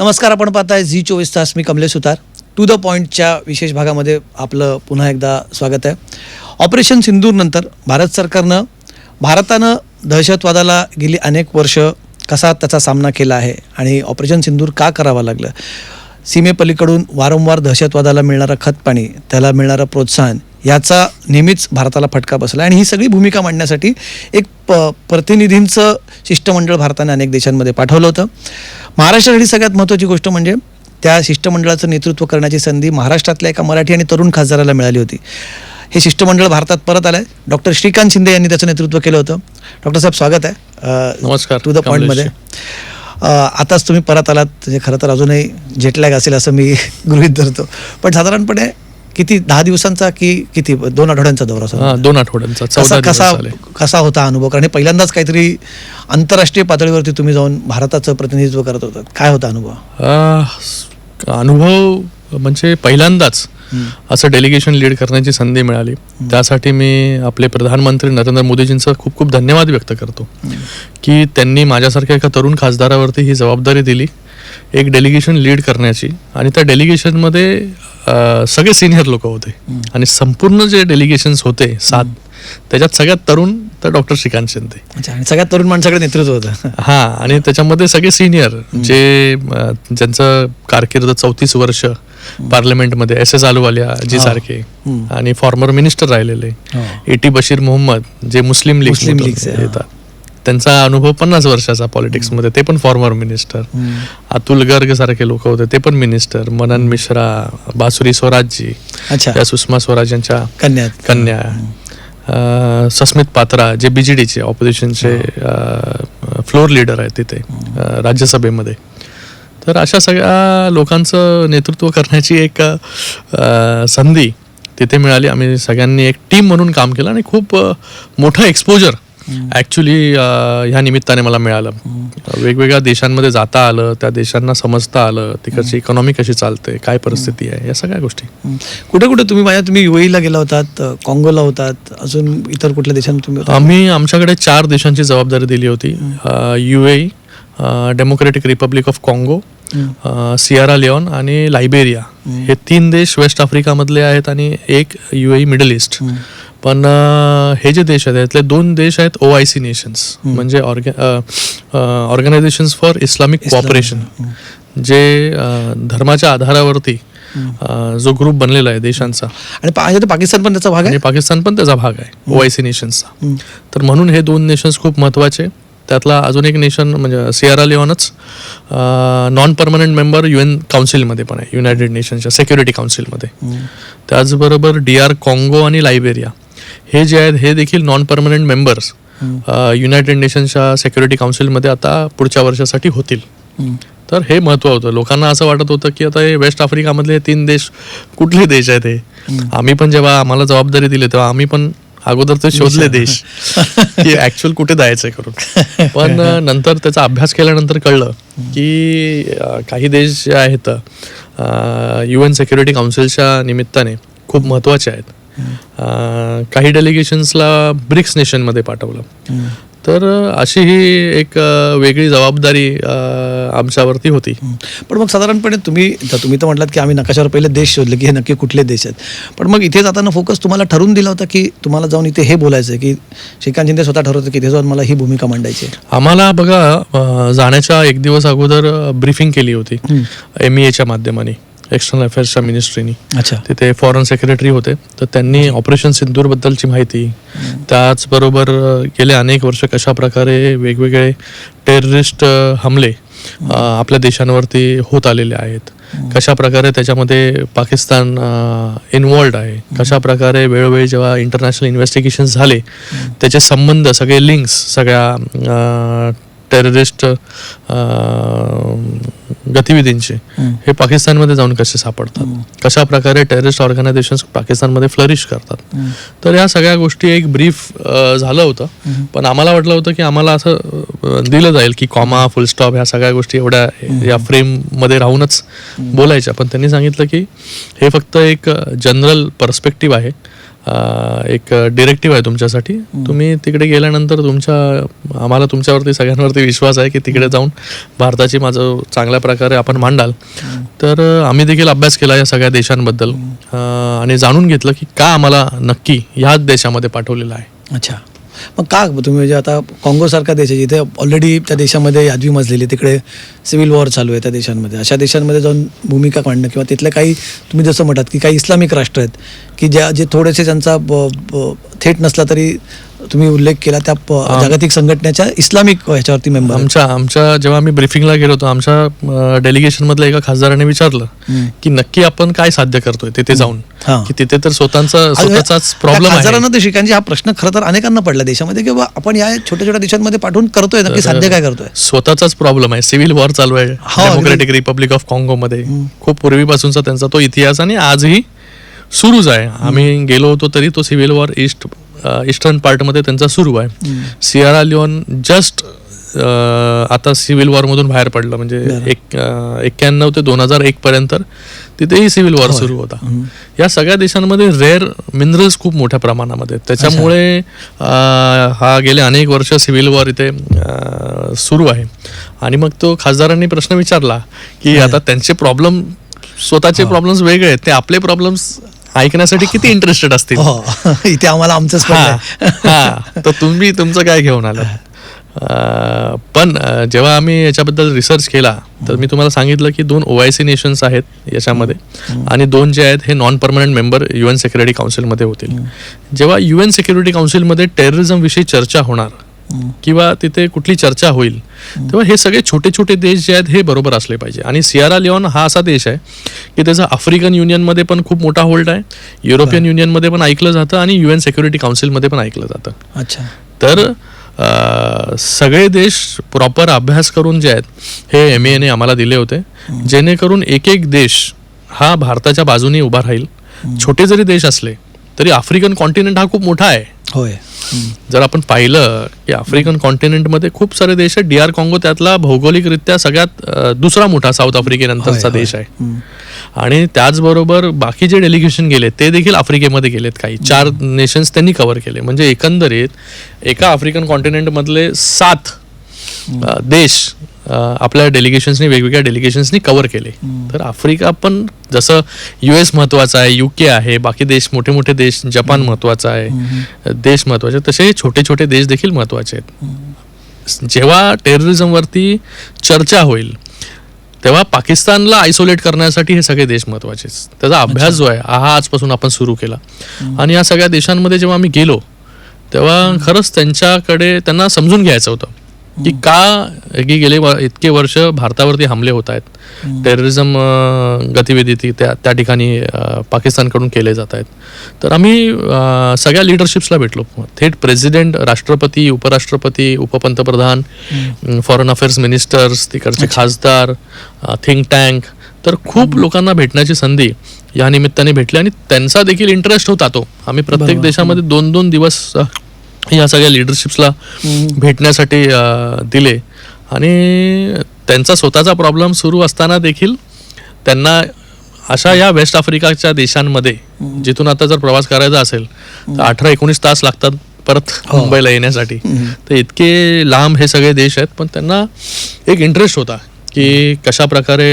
नमस्कार आपण पाहताय झी चोवीस तास. मी कमलेश सुतार टू द पॉईंटच्या विशेष भागामध्ये आपलं पुन्हा एकदा स्वागत आहे. ऑपरेशन सिंदूरनंतर भारत सरकारनं भारतानं दहशतवादाला गेली अनेक वर्ष कसा त्याचा सामना केला आहे आणि ऑपरेशन सिंदूर का करावं लागलं? सीमेपलीकडून वारंवार दहशतवादाला मिळणारं खतपाणी त्याला मिळणारं प्रोत्साहन याचा नेहमीच भारताला फटका बसला आणि ही सगळी भूमिका मांडण्यासाठी एक प प्रतिनिधींचं शिष्टमंडळ भारताने अनेक देशांमध्ये पाठवलं होतं. महाराष्ट्रासाठी सगळ्यात महत्त्वाची गोष्ट म्हणजे त्या शिष्टमंडळाचं नेतृत्व करण्याची संधी महाराष्ट्रातल्या एका मराठी आणि तरुण खासदाराला मिळाली होती. हे शिष्टमंडळ भारतात परत आलं आहे डॉक्टर श्रीकांत शिंदे यांनी त्याचं नेतृत्व केलं होतं. डॉक्टर साहेब स्वागत आहे. नमस्कार, टू द पॉईंटमध्ये आताच तुम्ही परत आलात. म्हणजे खरं तर अजूनही जेटलॅग असेल असं मी गृहीत धरतो. पण साधारणपणे किती दहा दिवसांचा की किती दोन आठवड्यांचा दौरा हा, होता दोन आठवड्यांचा. कसा कसा कसा होता अनुभव? कारण पहिल्यांदाच काहीतरी आंतरराष्ट्रीय पातळीवरती तुम्ही जाऊन भारताचं प्रतिनिधित्व करत होतात. काय होता अनुभव? अनुभव म्हणजे पहिल्यांदाच असं डेलिगेशन लीड करण्याची संधी मिळाली. त्यासाठी मी आपले प्रधानमंत्री नरेंद्र मोदीजींचं खूप खूप धन्यवाद व्यक्त करतो. की त्यांनी माझ्यासारख्या एका तरुण खासदारावरती ही जबाबदारी दिली. एक डेलिगेशन लीड करण्याची. आणि त्या डेलिगेशनमध्ये सगळे सिनियर लोक होते. आणि संपूर्ण जे डेलिगेशन्स होते सात त्याच्यात सगळ्यात तरुण तर डॉक्टर श्रीकांत शिंदे. आणि सगळ्यात तरुण माणसाकडे नेतृत्व होतं. हा आणि त्याच्यामध्ये सगळे सिनियर जे ज्यांचं कारकीर्द चौतीस वर्ष पार्लमेंटमध्ये एस एस आलूवालिया जी सारखे. आणि फॉर्मर मिनिस्टर राहिलेले. हो. एटी बशीर मोहम्मद जे मुस्लिम लीग. येतात. त्यांचा अनुभव पन्नास वर्षाचा पॉलिटिक्समध्ये ते पण फॉर्मर मिनिस्टर. अतुल गर्ग सारखे लोक होते ते पण मिनिस्टर मनन मिश्रा बासुरी स्वराजजी अच्छा. सुषमा स्वराज यांच्या कन्या. अ, सस्मित पात्रा जे बीजेडीचे ऑपोजिशनचे फ्लोअर लीडर आहेत तिथे राज्यसभेमध्ये. तर अशा सगळ्या लोकांचं नेतृत्व करण्याची एक संधी तिथे मिळाली. आम्ही सगळ्यांनी एक टीम म्हणून काम केलं आणि खूप मोठं एक्सपोजर ॲक्च्युली ह्या निमित्ताने मला मिळालं. वेगवेगळ्या देशांमध्ये जाता आलं त्या देशांना समजता आलं तिकडची इकॉनॉमी कशी चालते काय परिस्थिती आहे या सगळ्या गोष्टी. कुठे कुठे तुम्ही माझ्या तुम्ही युएईला गेला होतात काँगोला होतात अजून इतर कुठल्या देशांत तुम्ही? आम्ही आमच्याकडे चार देशांची जबाबदारी दिली होती. U A democratic republic of काँगो सियारा लिओन आणि लायबेरिया हे तीन देश वेस्ट आफ्रिकामधले आहेत आणि एक यू ए मिडल ईस्ट पण हे जे देश आहेत यातले दोन देश आहेत ओ आय सी नेशन्स म्हणजे ऑर्गनायझेशन्स फॉर इस्लामिक कोऑपरेशन जे धर्माच्या आधारावरती जो ग्रुप बनलेला आहे देशांचा. आणि पाकिस्तान पण त्याचा भाग आहे? पाकिस्तान पण त्याचा भाग आहे ओ आय सी नेशन्सचा. तर म्हणून हे दोन नेशन्स खूप महत्त्वाचे त्यातला अजून एक नेशन म्हणजे Sierra लिओनच non permanent member U N काउन्सिलमध्ये पण आहे युनायटेड नेशन्सच्या सेक्युरिटी काउन्सिलमध्ये त्याचबरोबर डी आर कॉंगो आणि लायबेरिया हे जे आहेत हे देखील नॉन परमनंट मेंबर्स युनायटेड नेशन्सच्या सेक्युरिटी काउन्सिलमध्ये आता पुढच्या वर्षासाठी होतील. तर हे महत्त्व होतं. लोकांना असं वाटत होतं की आता हे वेस्ट आफ्रिकामधले तीन देश कुठले देश आहेत हे? आम्ही पण जेव्हा आम्हाला जबाबदारी दिली तेव्हा आम्ही पण अगोदर ते शोधले देश की ऍक्च्युअल कुठे जायचंय करून. पण नंतर त्याचा अभ्यास केल्यानंतर कळलं की काही देश जे आहेत यू एन सेक्युरिटी काउन्सिलच्या निमित्ताने खूप महत्त्वाचे आहेत. काही डेलिगेशन्सला ब्रिक्स नेशनमध्ये पाठवलं. तर अशी ही एक वेगळी जबाबदारी आमच्यावरती होती. पण मग साधारणपणे तुम्ही तुम्ही तर म्हटलात की आम्ही नकाशावर पहिले देश शोधले की हे नक्की कुठले देश आहेत. पण मग इथे जाताना फोकस तुम्हाला ठरवून दिला होता की तुम्हाला जाऊन इथे हे बोलायचं आहे की श्रीकांत शिंदे स्वतः ठरवतं की इथे जाऊन मला ही भूमिका मांडायची आम्हाला बघा जाण्याच्या एक दिवस अगोदर ब्रीफिंग केली होती. एम ई एच्या माध्यमाने. एक्सटर्नल अफेअर्सच्या मिनिस्ट्रीनी अच्छा. तिथे फॉरेन सेक्रेटरी होते. तर त्यांनी ऑपरेशन सिंदूर बद्दलची माहिती त्याचबरोबर गेले अनेक वर्ष कशा प्रकारे वेगवेगळे टेररिस्ट हमले आपल्या देशांवरती होत आलेले आहेत. कशा प्रकारे त्याच्यामध्ये पाकिस्तान इन्वॉल्ड आहे. कशा प्रकारे वेळोवेळी जेव्हा इंटरनॅशनल इन्व्हेस्टिगेशन झाले त्याचे संबंध सगळे लिंक्स सगळ्या टेररिस्ट गतिविधींचे. हे पाकिस्तानमध्ये जाऊन कसे सापडतात? कशा प्रकारे टेररिस्ट ऑर्गनायझेशन पाकिस्तानमध्ये फ्लरिश करतात? तर या सगळ्या गोष्टी एक ब्रीफ झालं होतं. पण आम्हाला वाटलं होतं की आम्हाला असं दिलं जाईल की कॉमा फुल स्टॉप ह्या सगळ्या गोष्टी एवढ्या या फ्रेममध्ये राहूनच बोलायच्या. पण त्यांनी सांगितलं की हे फक्त एक जनरल पर्स्पेक्टिव्ह आहे. एक डिरेक्टिव्ह आहे तुमच्यासाठी. तुम्ही तिकडे गेल्यानंतर तुमच्या आम्हाला तुमच्यावरती सगळ्यांवरती विश्वास आहे की तिकडे जाऊन भारताची माझं चांगल्या प्रकारे आपण मांडाल. तर आम्ही देखील अभ्यास केला या सगळ्या देशांबद्दल. आणि जाणून घेतलं की का आम्हाला नक्की ह्याच देशामध्ये पाठवलेलं आहे. अच्छा. मग का तुम्ही म्हणजे आता काँगोसारखा देश आहे जिथे ऑलरेडी त्या देशामध्ये यादवी मजलेली तिकडे सिव्हिल वॉर चालू आहे त्या देशांमध्ये अशा देशांमध्ये जाऊन भूमिका मांडणं किंवा तिथले काही तुम्ही जसं म्हणतात की काही इस्लामिक राष्ट्र आहेत की ज्या जे थोडेसे त्यांचा ब- ब- थेट नसला तरी तुम्ही उल्लेख केला त्या जागतिक संघटनेच्या इस्लामिक ह्याच्यावरती मेंबर आमच्या आमच्या जेव्हा आम्ही ब्रिफिंगला गेलो होतो आमच्या डेलिगेशन मधल्या एका खासदाराने विचारलं की नक्की आपण काय साध्य करतोय तिथे जाऊन. की तिथे तर स्वतःचा स्वतःचाच प्रॉब्लेम आहे. हजारांना ते शिकांची हा प्रश्न खरं तर अनेकांना पडला देशामध्ये की बा आपण या छोट्या छोट्या देशांमध्ये पाठवून करतोय नक्की साध्य काय करतोय? स्वतःचाच प्रॉब्लेम आहे. सिव्हिल वॉर चालू आहे. हो, डेमोक्रेटिक रिपब्लिक ऑफ काँगो मध्ये खूप पूर्वीपासूनचा त्यांचा तो इतिहास आणि आजही सुरूच आहे. आम्ही गेलो होतो तरी तो सिव्हिल वॉर ईस्ट ईस्टर्न पार्टमध्ये त्यांचा सुरू आहे. सियारा लिओन जस्ट आता सिव्हिल वॉर मधून बाहेर पडलं. म्हणजे एक एक्क्याण्णव ते दोन हजार एक पर्यंत तिथेही सिव्हिल वॉर सुरू होता. या सगळ्या देशांमध्ये रेअर मिनरल्स खूप मोठ्या प्रमाणामध्ये. त्याच्यामुळे हा गेले अनेक वर्ष सिव्हिल वॉर इथे सुरू आहे. आणि मग तो खासदारांनी प्रश्न विचारला की आता त्यांचे प्रॉब्लेम स्वतःचे प्रॉब्लेम्स वेगळे आहेत. ते आपले प्रॉब्लेम्स ऐकण्यासाठी किती इंटरेस्टेड असतील? हो इथे आम्हाला आमचंच हा. हा. तर तुम्ही तुमचं काय घेऊन आलात? अं, पण अं, जेव्हा आम्ही याच्याबद्दल रिसर्च केला तर मी तुम्हाला सांगितलं की दोन ओआयसी नेशन्स आहेत याच्यामध्ये आणि दोन जे आहेत हे non permanent member UN security काउन्सिलमध्ये होतील. जेव्हा युएन सिक्युरिटी काउन्सिलमध्ये टेररिझम विषयी चर्चा होणार किंवा तिथे कुठली चर्चा होईल तेव्हा हे सगळे छोटे छोटे देश जे आहेत हे बरोबर असले पाहिजे. आणि सियारा लिओन हा असा देश आहे की त्याचा आफ्रिकन युनियनमध्ये पण खूप मोठा होल्ड आहे युरोपियन युनियनमध्ये पण ऐकलं जातं आणि युएन सिक्युरिटी काउन्सिलमध्ये पण ऐकलं जातं. अच्छा. तर सगळे देश प्रॉपर अभ्यास करून जे आहेत हे एम एने आम्हाला दिले होते. जेणेकरून एक एक देश हा भारताच्या बाजूने उभा राहील. छोटे जरी देश असले तरी आफ्रिकन कॉन्टिनेंट हा खूप मोठा आहे. होय. जर आपण पाहिलं की आफ्रिकन कॉन्टिनेंटमध्ये खूप सारे देश आहेत. डी आर काँगो त्यातला भौगोलिकरित्या सगळ्यात दुसरा मोठा साऊथ आफ्रिकेनंतरचा देश आहे. आणि त्याचबरोबर बाकी जे डेलिगेशन गेले ते देखील आफ्रिकेमध्ये गेलेत काही. चार नेशन्स त्यांनी कव्हर केले. म्हणजे एकंदरीत एका आफ्रिकन कॉन्टिनेंटमधले सात देश आपल्या डेलिगेशन्सनी वेगवेगळ्या डेलिगेशन्सनी कव्हर केले. तर आफ्रिका पण जसं युएस महत्त्वाचा आहे युके आहे बाकी देश मोठे मोठे देश जपान महत्त्वाचा आहे देश महत्त्वाचे तसे छोटे छोटे देश देखील महत्त्वाचे आहेत. जेव्हा टेररिझमवरती चर्चा होईल तेव्हा पाकिस्तानला आयसोलेट करण्यासाठी हे सगळे देश महत्त्वाचे. त्याचा अभ्यास जो आहे हा आजपासून आपण सुरू केला. आणि या सगळ्या देशांमध्ये जेव्हा आम्ही गेलो तेव्हा खरंच त्यांच्याकडे त्यांना समजून घ्यायचं होतं. की का की गेले इतके वर्ष भारतावरती हमले होत आहेत. टेररिझम गतिविधी ती त्या त्या ठिकाणी पाकिस्तानकडून केले जात आहेत. तर आम्ही सगळ्या लिडरशिप्सला भेटलो. थेट प्रेसिडेंट राष्ट्रपती उपराष्ट्रपती उपपंतप्रधान फॉरेन अफेअर्स मिनिस्टर्स तिकडचे खासदार थिंक टँक तर खूप लोकांना भेटण्याची संधी या निमित्ताने भेटली आणि त्यांचा देखील इंटरेस्ट होता तो. आम्ही प्रत्येक देशामध्ये दोन दोन दिवस या सगळ्या लिडरशिप्सला भेटण्यासाठी दिले. आणि त्यांचा स्वतःचा प्रॉब्लेम सुरू असताना देखील त्यांना अशा या वेस्ट आफ्रिकाच्या देशांमध्ये जिथून आता जर प्रवास करायचा असेल तर अठरा एकोणीस तास लागतात परत मुंबईला येण्यासाठी. तर इतके लांब हे सगळे देश आहेत पण त्यांना एक इंटरेस्ट होता की कशा प्रकारे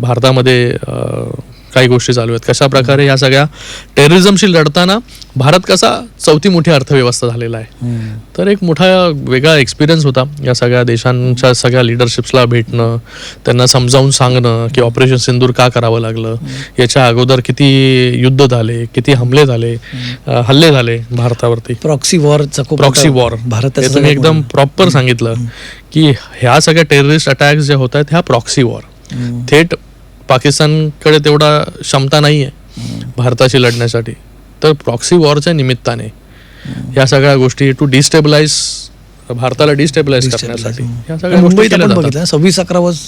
भारतामध्ये काही गोष्टी चालू आहेत. कशा प्रकारे ह्या सगळ्या टेररिझमशी लढताना भारत कसा चौथी मोठी अर्थव्यवस्था झालेला आहे. तर एक मोठा वेगळा एक्सपिरियन्स होता या सगळ्या देशांच्या सगळ्या लिडरशिप्सला भेटणं त्यांना समजावून सांगणं की ऑपरेशन सिंदूर का करावं लागलं. याच्या अगोदर किती युद्ध झाले किती हमले झाले हल्ले झाले भारतावरती. प्रॉक्सी खूप प्रॉक्सी वॉर तुम्ही सगळ्यात एकदम प्रॉपर सांगितलं की ह्या सगळ्या टेररिस्ट अटॅक्स जे होत आहेत ह्या प्रॉक्सी वॉर थेट पाकिस्तानकडे तेवढा क्षमता नाही आहे भारताशी लढण्यासाठी. तर प्रॉक्सी वॉरच्या निमित्ताने या सगळ्या गोष्टी टू डिस्टेबलाइज भारताला डिस्टेबलाइज करण्यासाठी या सगळ्या गोष्टी सव्वीस अकरा वर्ष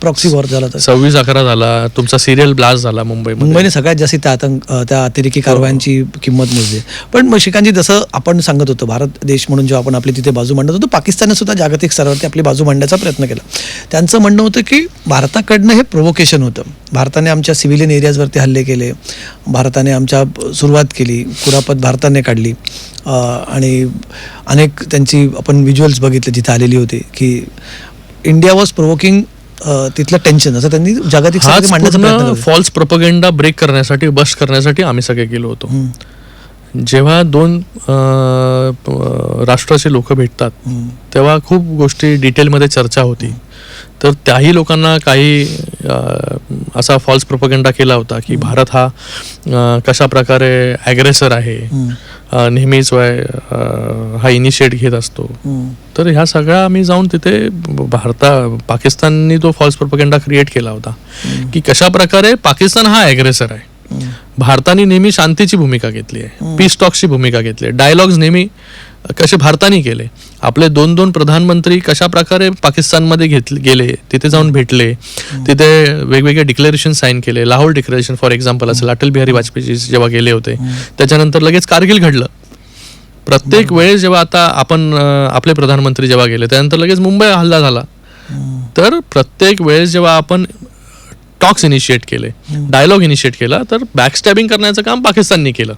प्रॉक्सी वॉर झाला सव्वीस अकरा झाला तुमचा सिरियल ब्लास्ट झाला मुंबईमध्ये. मुंबईने सगळ्यात जास्त त्या आतंक त्या अतिरेकी कारवायांची किंमत मोजली. पण श्रीकांतजी जसं आपण सांगत होतो भारत देश म्हणून जेव्हा आपण आपली तिथे बाजू मांडत होतो पाकिस्तानने सुद्धा जागतिक स्तरावरती आपली बाजू मांडण्याचा प्रयत्न केला. त्यांचं म्हणणं होतं की भारताकडनं हे प्रोव्होकेशन होतं. भारताने आमच्या सिव्हिलियन एरियाजवरती हल्ले केले. भारताने आमच्या सुरुवात केली. कुरापत भारताने काढली. आणि अनेक त्यांची आपण व्हिज्युअल्स बघितले जिथे आलेली होती की इंडिया वॉज प्रोव्होकिंग तिथलं टेन्शन असं त्यांनी जागतिक मांडण्याचा फॉल्स प्रोपगेंडा ब्रेक करण्यासाठी बस्ट करण्यासाठी आम्ही सगळे गेलो होतो. जेव्हा दोन राष्ट्राचे लोक भेटतात. तेव्हा खूप गोष्टी डिटेलमध्ये चर्चा होती. तर त्याही लोकांना काही असा फॉल्स प्रोपगेंडा केला होता की भारत हा कशा प्रकारे ॲग्रेसर आहे नेहमीच हा इनिशिएट घेत असतो. तर ह्या सगळ्या आम्ही जाऊन तिथे भारता पाकिस्ताननी तो फॉल्स प्रोपगेंडा क्रिएट केला होता. की कशा प्रकारे पाकिस्तान हा ॲग्रेसर आहे. भारताने नेहमी शांतीची भूमिका घेतली आहे. पीस टॉक्सची भूमिका घेतली आहे. डायलॉग्स नेहमी कसे भारताने केले? आपले दोन दोन प्रधानमंत्री कशा प्रकारे पाकिस्तानमध्ये घेतले गेले तिथे जाऊन भेटले तिथे वेगवेगळे डिक्लेरेशन साईन केले. लाहोर डिक्लेरेशन फॉर एक्झाम्पल असेल अटल बिहारी वाजपेयी जेव्हा गेले होते त्याच्यानंतर लगेच कारगिल घडलं. प्रत्येक वेळेस जेव्हा आता आपण आपले प्रधानमंत्री जेव्हा गेले त्यानंतर लगेच मुंबई हल्ला झाला. तर प्रत्येक वेळेस जेव्हा आपण टॉक्स इनिशिएट केले डायलॉग इनिशिएट केला तर बॅकस्टॅबिंग करण्याचं काम पाकिस्ताननी केलं.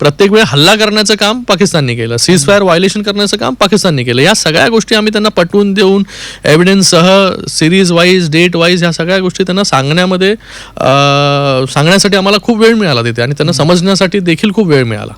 प्रत्येक वेळ हल्ला करण्याचं काम पाकिस्ताननी केलं. सीज फायर व्हायलेशन करण्याचं काम पाकिस्ताननी केलं. या सगळ्या गोष्टी आम्ही त्यांना पटवून देऊन एव्हिडन्ससह सिरीज वाईज डेट वाईज ह्या सगळ्या गोष्टी त्यांना सांगण्यामध्ये सांगण्यासाठी आम्हाला खूप वेळ मिळाला तिथे आणि त्यांना समजण्यासाठी देखील खूप वेळ मिळाला.